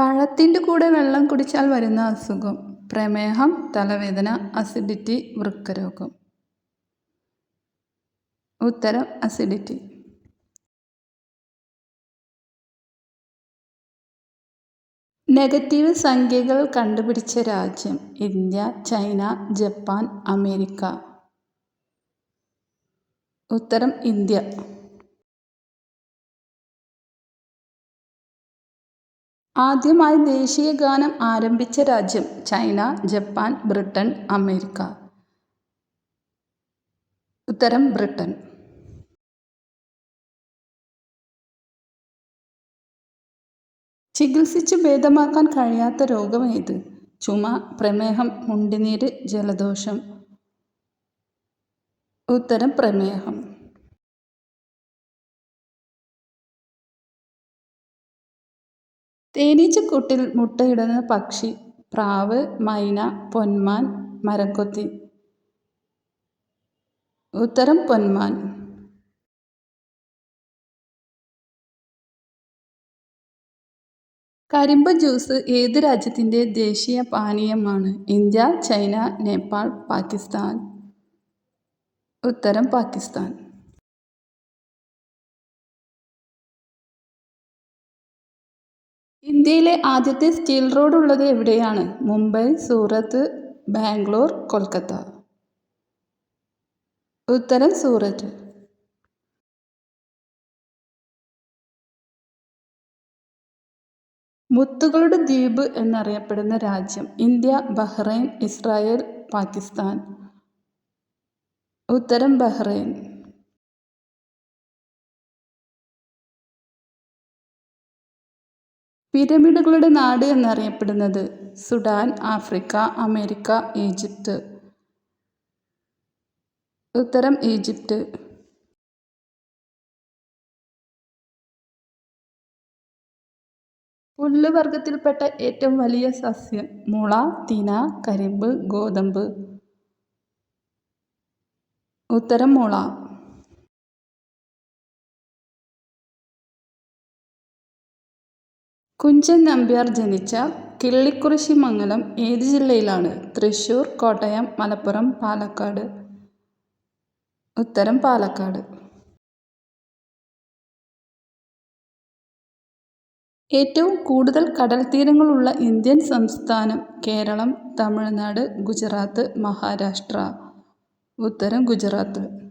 പഴത്തിന്റെ കൂടെ വെള്ളം കുടിച്ചാൽ വരുന്ന അസുഖം. പ്രമേഹം തലവേദന അസിഡിറ്റി വൃക്കരോഗം. ഉത്തരം അസിഡിറ്റി നെഗറ്റീവ് സംഖ്യകൾ കണ്ടുപിടിച്ച രാജ്യം ഇന്ത്യ ചൈന ജപ്പാൻ അമേരിക്ക. ഉത്തരം ഇന്ത്യ. ആദ്യമായി ദേശീയ ഗാനം ആരംഭിച്ച രാജ്യം ചൈന ജപ്പാൻ ബ്രിട്ടൻ അമേരിക്ക. ഉത്തരം ബ്രിട്ടൻ. ചികിത്സിച്ച് ഭേദമാക്കാൻ കഴിയാത്ത രോഗം ഏത്? ചുമ പ്രമേഹം മുണ്ടിനീര് ജലദോഷം. ഉത്തരം പ്രമേഹം. തേനീച്ചക്കൂട്ടിൽ മുട്ടയിടുന്ന പക്ഷി പ്രാവ് മൈന പൊന്മാൻ മരക്കൊത്തി. ഉത്തരം പൊന്മാൻ. കരിമ്പ് ജ്യൂസ് ഏത് രാജ്യത്തിന്റെ ദേശീയ പാനീയമാണ്? India China Nepal Pakistan. ഉത്തരം പാകിസ്ഥാൻ. ഇന്ത്യയിലെ ആദ്യത്തെ സ്റ്റീൽ റോഡ് ഉള്ളത് എവിടെയാണ്? മുംബൈ സൂറത്ത് ബാംഗ്ലൂർ കൊൽക്കത്ത. ഉത്തരം സൂറത്ത് മുത്തുകളുടെ ദ്വീപ് എന്നറിയപ്പെടുന്ന രാജ്യം ഇന്ത്യ ബഹ്റൈൻ ഇസ്രായേൽ പാകിസ്ഥാൻ. ഉത്തരം ബഹ്റൈൻ. പിരമിഡുകളുടെ നാട് എന്നറിയപ്പെടുന്നത് സുഡാൻ ആഫ്രിക്ക അമേരിക്ക ഈജിപ്ത്. ഉത്തരം ഈജിപ്ത്. പുല്ലുവർഗത്തിൽപ്പെട്ട ഏറ്റവും വലിയ സസ്യം മുള തിന കരിമ്പ് ഗോതമ്പ്. ഉത്തരം മുള. കുഞ്ചൻ നമ്പ്യാർ ജനിച്ച കിള്ളിക്കുറിശി മംഗലം ഏത് ജില്ലയിലാണ്? തൃശ്ശൂർ കോട്ടയം മലപ്പുറം പാലക്കാട്. ഉത്തരം പാലക്കാട്. ഏറ്റവും കൂടുതൽ കടൽ തീരങ്ങളുള്ള ഇന്ത്യൻ സംസ്ഥാനം കേരളം തമിഴ്നാട് ഗുജറാത്ത് മഹാരാഷ്ട്ര. ഉത്തരം ഗുജറാത്ത്.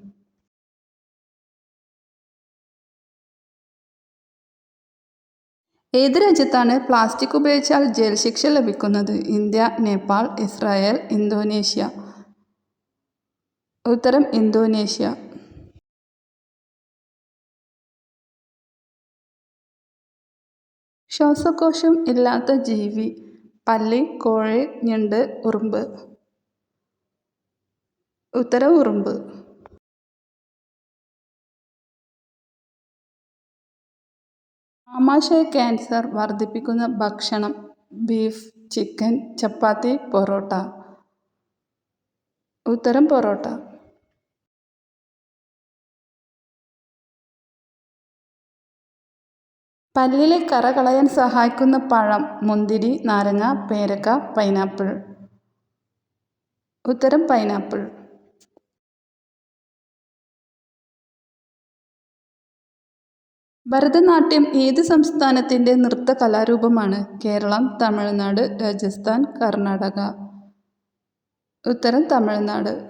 ഏത് രാജ്യത്താണ് പ്ലാസ്റ്റിക് ഉപയോഗിച്ചാൽ ജയിൽ ശിക്ഷ ലഭിക്കുന്നത്? India Nepal Israel Indonesia. ഉത്തരം ഇന്തോനേഷ്യ. ശ്വാസകോശം ഇല്ലാത്ത ജീവി. പല്ലി കോഴി ഞണ്ട് ഉറുമ്പ്. ഉത്തരം ഉറുമ്പ്. ആമാശയ ക്യാൻസർ വർദ്ധിപ്പിക്കുന്ന ഭക്ഷണം ബീഫ് ചിക്കൻ ചപ്പാത്തി പൊറോട്ട. ഉത്തരം പൊറോട്ട. പല്ലിലെ കറ കളയാൻ സഹായിക്കുന്ന പഴം മുന്തിരി നാരങ്ങ പേരക്ക പൈനാപ്പിൾ. ഉത്തരം പൈനാപ്പിൾ. ഭരതനാട്യം ഏത് സംസ്ഥാനത്തിന്റെ നൃത്ത കലാരൂപമാണ്? കേരളം തമിഴ്നാട് രാജസ്ഥാൻ കർണാടക. ഉത്തരം തമിഴ്നാട്.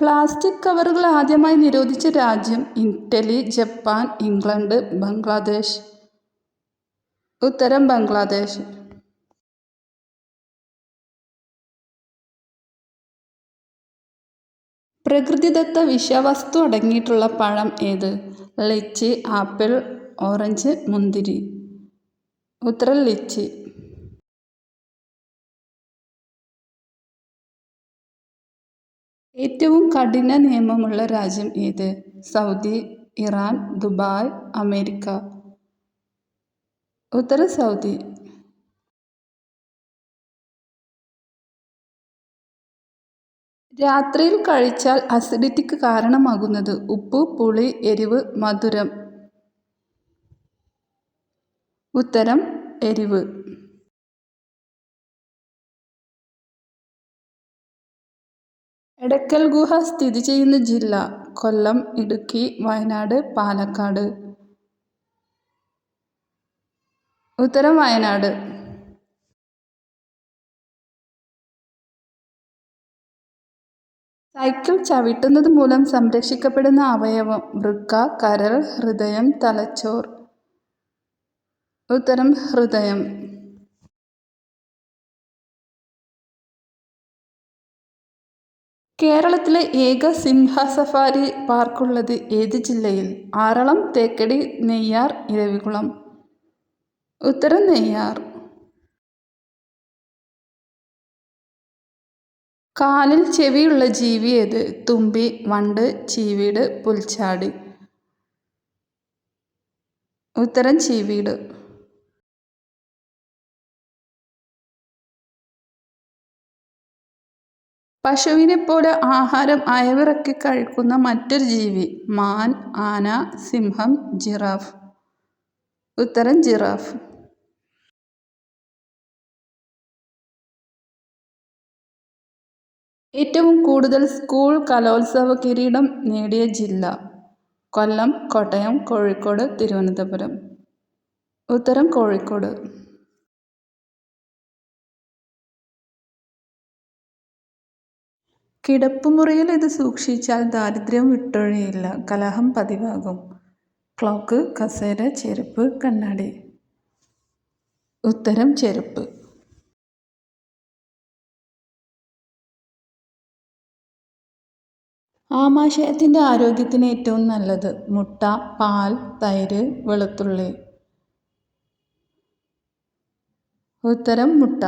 പ്ലാസ്റ്റിക് കവറുകൾ ആദ്യമായി നിരോധിച്ച രാജ്യം ഇറ്റലി ജപ്പാൻ ഇംഗ്ലണ്ട് ബംഗ്ലാദേശ്. ഉത്തരം ബംഗ്ലാദേശ്. പ്രകൃതിദത്ത വിഷവസ്തു അടങ്ങിയിട്ടുള്ള പഴം ഏത്? ലിച്ചി ആപ്പിൾ ഓറഞ്ച് മുന്തിരി. ഉത്തരം ലിച്ചി. ഏറ്റവും കഠിന നിയമമുള്ള രാജ്യം ഏത്? Saudi Iran Dubai America. ഉത്തര സൗദി. രാത്രിയിൽ കഴിച്ചാൽ അസിഡിറ്റിക്ക് കാരണമാകുന്നത് ഉപ്പ് പുളി എരിവ് മധുരം. ഉത്തരം എരിവ്. എടക്കൽ ഗുഹ സ്ഥിതി ചെയ്യുന്ന ജില്ല കൊല്ലം ഇടുക്കി വയനാട് പാലക്കാട്. ഉത്തരം വയനാട്. സൈക്കിൾ ചവിട്ടുന്നത് മൂലം സംരക്ഷിക്കപ്പെടുന്ന അവയവം വൃക്ക കരൾ ഹൃദയം തലച്ചോർ. ഉത്തരം ഹൃദയം. കേരളത്തിലെ ഏക സിംഹ സഫാരി പാർക്കുള്ളത് ഏത് ജില്ലയിൽ? ആറളം തേക്കടി നെയ്യാർ ഇരവികുളം. ഉത്തരം നെയ്യാർ. കാലിൽ ചെവിയുള്ള ജീവി ഏത്? തുമ്പി വണ്ട് ചീവീട് പുൽച്ചാടി. ഉത്തരം ചീവീട്. പശുവിനെ പോലെ ആഹാരം അയവിറക്കി കഴിക്കുന്ന മറ്റൊരു ജീവി മാൻ ആന സിംഹം ജിറാഫ്. ഉത്തരം ജിറാഫ്. ഏറ്റവും കൂടുതൽ സ്കൂൾ കലോത്സവ കിരീടം നേടിയ ജില്ല കൊല്ലം കോട്ടയം കോഴിക്കോട് തിരുവനന്തപുരം. ഉത്തരം കോഴിക്കോട്. കിടപ്പുമുറിയിൽ ഇത് സൂക്ഷിച്ചാൽ ദാരിദ്ര്യം വിട്ടൊഴിയില്ല. കലഹം പതിവാകും. ക്ലോക്ക് കസേര ചെരുപ്പ് കണ്ണാടി. ഉത്തരം ചെരുപ്പ്. ആമാശയത്തിന്റെ ആരോഗ്യത്തിന് ഏറ്റവും നല്ലത് മുട്ട പാൽ തൈര് വെളുത്തുള്ളി. ഉത്തരം മുട്ട.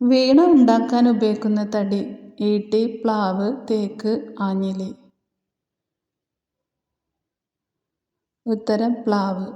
വീണ ഉണ്ടാക്കാൻ ഉപയോഗിക്കുന്ന തടി ഈട്ടി പ്ലാവ് തേക്ക് ആഞ്ഞിലി. ഉത്തരം പ്ലാവ്.